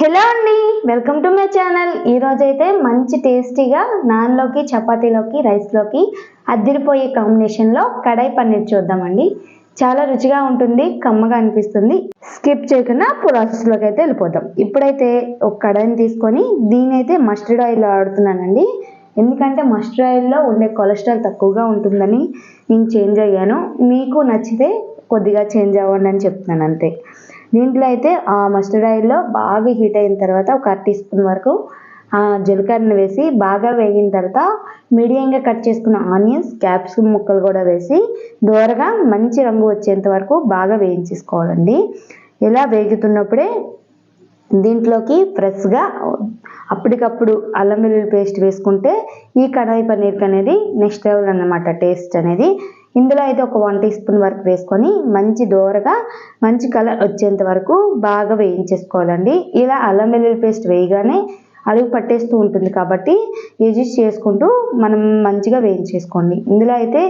Hello అండి welcome to my channel. ఈరోజు అయితే మంచి టేస్టీగా నాన్లోకి చపాతీలోకి రైస్లోకి అద్దిరిపోయే కాంబినేషన్లో కడాయి పన్నీర్ చూద్దామండి. చాలా రుచిగా ఉంటుంది కమ్మగా అనిపిస్తుంది. స్కిప్ చేయకుండా ప్రాసెస్లోకి అయితే వెళ్ళిపోతాం ఇప్పుడైతే ఒక కడాయిని తీసుకొని దీని అయితే మస్టర్డ్ ఆయిల్ వాడుతున్నానండి. ఎందుకంటే మస్టర్డ్ ఆయిల్లో ఉండే కొలెస్ట్రాల్ తక్కువగా ఉంటుందని నేను చేంజ్ అయ్యాను. మీకు నచ్చితే కొద్దిగా చేంజ్ అవ్వండి అని చెప్తున్నాను అంతే. దీంట్లో అయితే ఆ మస్టర్డ్ ఆయిల్లో బాగా హీట్ అయిన తర్వాత ఒక అర టీ స్పూన్ వరకు జీలకర్రను వేసి బాగా వేగిన తర్వాత మీడియంగా కట్ చేసుకున్న ఆనియన్స్ క్యాప్సికమ్ ముక్కలు కూడా వేసి దూరగా మంచి రంగు వచ్చేంత వరకు బాగా వేయించేసుకోవాలండి. ఇలా వేగుతున్నప్పుడే దీంట్లోకి ఫ్రెష్గా అప్పటికప్పుడు అల్లం వెల్లుల్లి పేస్ట్ వేసుకుంటే ఈ కడాయి పన్నీర్కి అనేది నెక్స్ట్ లెవెల్ అన్నమాట టేస్ట్ అనేది. ఇందులో అయితే ఒక వన్ టీ స్పూన్ వరకు వేసుకొని మంచి దోరగా మంచి కలర్ వచ్చేంత వరకు బాగా వేయించేసుకోవాలండి. ఇలా అల్లం వెల్లుల్లి పేస్ట్ వేయగానే అడుగు పట్టేస్తూ ఉంటుంది కాబట్టి అడ్జస్ట్ చేసుకుంటూ మనం మంచిగా వేయించేసుకోండి. ఇందులో అయితే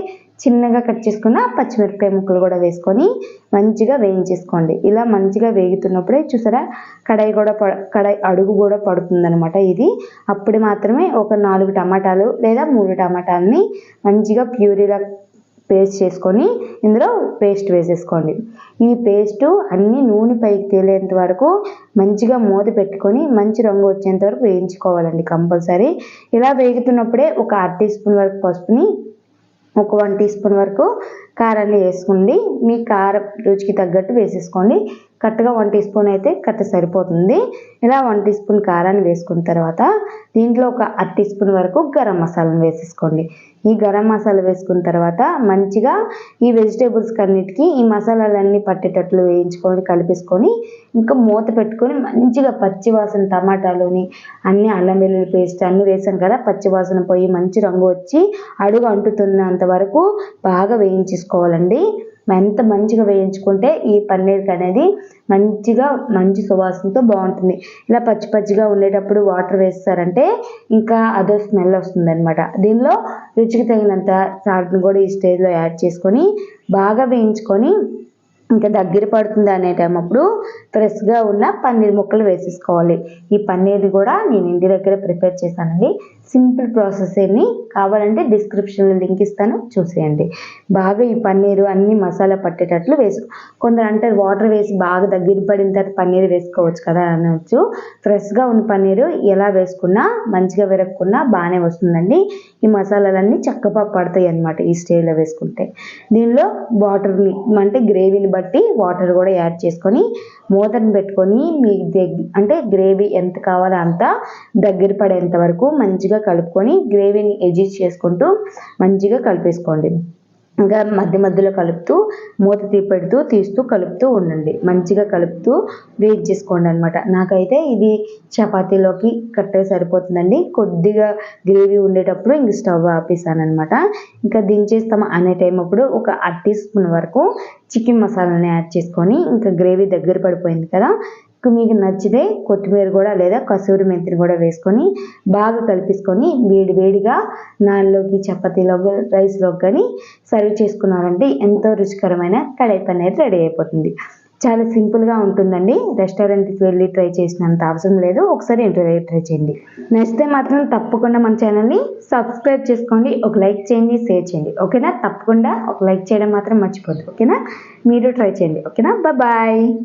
చిన్నగా కట్ చేసుకున్న పచ్చిమిరపకాయ ముక్కలు కూడా వేసుకొని మంచిగా వేయించేసుకోండి. ఇలా మంచిగా వేగుతున్నప్పుడే చూసారా కడాయి కూడా కడాయి అడుగు కూడా పడుతుందనమాట ఇది. అప్పుడు మాత్రమే ఒక నాలుగు టమాటాలు లేదా మూడు టమాటాలని మంచిగా ప్యూరీలా పేస్ట్ చేసుకొని ఇందులో పేస్ట్ వేసేసుకోండి. ఈ పేస్ట్ అన్ని నూనె పైకి తేలేంత వరకు మంచిగా మూత పెట్టుకొని మంచి రంగు వచ్చేంత వరకు వేయించుకోవాలండి కంపల్సరీ. ఇలా వేగుతున్నప్పుడే ఒక అర టీ స్పూన్ వరకు పసుపుని ఒక వన్ టీ స్పూన్ వరకు కారాన్ని వేసుకోండి మీ కారం రుచికి తగ్గట్టు వేసేసుకోండి. కరెక్ట్గా వన్ టీ స్పూన్ అయితే కరెక్ట్ సరిపోతుంది. ఇలా వన్ టీ స్పూన్ కారాన్ని వేసుకున్న తర్వాత దీంట్లో ఒక అర టీ స్పూన్ వరకు గరం మసాలాను వేసేసుకోండి. ఈ గరం మసాలా వేసుకున్న తర్వాత మంచిగా ఈ వెజిటేబుల్స్ అన్నిటికీ ఈ మసాలాలన్నీ పట్టేటట్లు వేయించుకొని కలిపేసుకొని ఇంకా మూత పెట్టుకొని మంచిగా పచ్చివాసన టమాటాలోని అన్ని అల్లం వెల్లుల్లి పేస్ట్ అన్నీ వేసాం కదా పచ్చివాసన పోయి మంచి రంగు వచ్చి అడుగు అంటుతున్నంత వరకు బాగా వేయించుకోవాలండి. ఎంత మంచిగా వేయించుకుంటే ఈ పన్నీర్కి అనేది మంచిగా మంచి సువాసనతో బాగుంటుంది. ఇలా పచ్చి పచ్చిగా ఉండేటప్పుడు వాటర్ వేస్తారంటే ఇంకా అదో స్మెల్ వస్తుంది అనమాట దీనిలో రుచికి తగినంత సాల్ట్ని కూడా ఈ స్టేజ్లో యాడ్ చేసుకొని బాగా వేయించుకొని ఇంకా దగ్గర పడుతుంది అనే టైం అప్పుడు ఫ్రెష్గా ఉన్న పన్నీర్ ముక్కలు వేసేసుకోవాలి. ఈ పన్నీర్ కూడా నేను ఇంటి దగ్గర ప్రిపేర్ చేశానండి. సింపుల్ ప్రాసెస్ ఏమి కావాలంటే డిస్క్రిప్షన్లో లింక్ ఇస్తాను చూసేయండి. బాగా ఈ పన్నీరు అన్ని మసాలా పట్టేటట్లు వేసు కొందరు అంటే వాటర్ వేసి బాగా దగ్గర పడిన తర్వాత పన్నీర్ వేసుకోవచ్చు కదా అనవచ్చు ఫ్రెష్గా ఉన్న పన్నీరు ఎలా వేసుకున్నా మంచిగా విరగకున్నా బాగానే వస్తుందండి. ఈ మసాలాలన్నీ చక్కగా పడతాయి అనమాట ఈ స్టేజ్లో వేసుకుంటే. దీనిలో వాటర్ని అంటే గ్రేవీని బట్టి వాటర్ కూడా యాడ్ చేసుకొని మూతను పెట్టుకొని మీ దగ్గర అంటే గ్రేవీ ఎంత కావాలో అంత దగ్గర పడేంత వరకు మంచిగా కలుపుకొని గ్రేవీని ఎడ్జిస్ట్ చేసుకుంటూ మంచిగా కలిపేసుకోండి. ఇంకా మధ్య మధ్యలో కలుపుతూ మూత తీపెడుతూ తీస్తూ కలుపుతూ ఉండండి. మంచిగా కలుపుతూ వెయిట్ చేసుకోండి అనమాట నాకైతే ఇది చపాతీలోకి కరెక్ట్గా సరిపోతుందండి. కొద్దిగా గ్రేవీ ఉండేటప్పుడు ఇంక స్టవ్ ఆపేసాను అనమాట ఇంకా దించేస్తాం అనే టైం అప్పుడు ఒక అర టీ స్పూన్ వరకు చికెన్ మసాలాని యాడ్ చేసుకొని ఇంకా గ్రేవీ దగ్గర పడిపోయింది కదా మీకు నచ్చితే కొత్తిమీర కూడా లేదా కసూరి మెంతిని కూడా వేసుకొని బాగా కలిపేసుకొని వేడి వేడిగా నాన్లోకి చపాతీలోకి రైస్లోకి కానీ సర్వ్ చేసుకున్నారంటే ఎంతో రుచికరమైన కడాయి పన్నీర్ రెడీ అయిపోతుంది. చాలా సింపుల్గా ఉంటుందండి. రెస్టారెంట్కి వెళ్ళి ట్రై చేసినంత అవసరం లేదు. ఒకసారి ఇంట్లో ట్రై చేయండి. నచ్చితే మాత్రం తప్పకుండా మన ఛానల్ని సబ్స్క్రైబ్ చేసుకోండి. ఒక లైక్ చేయండి షేర్ చేయండి. ఓకేనా? తప్పకుండా ఒక లైక్ చేయడం మాత్రం మర్చిపోద్దు. ఓకేనా? మీరు ట్రై చేయండి. ఓకేనా? బాయ్.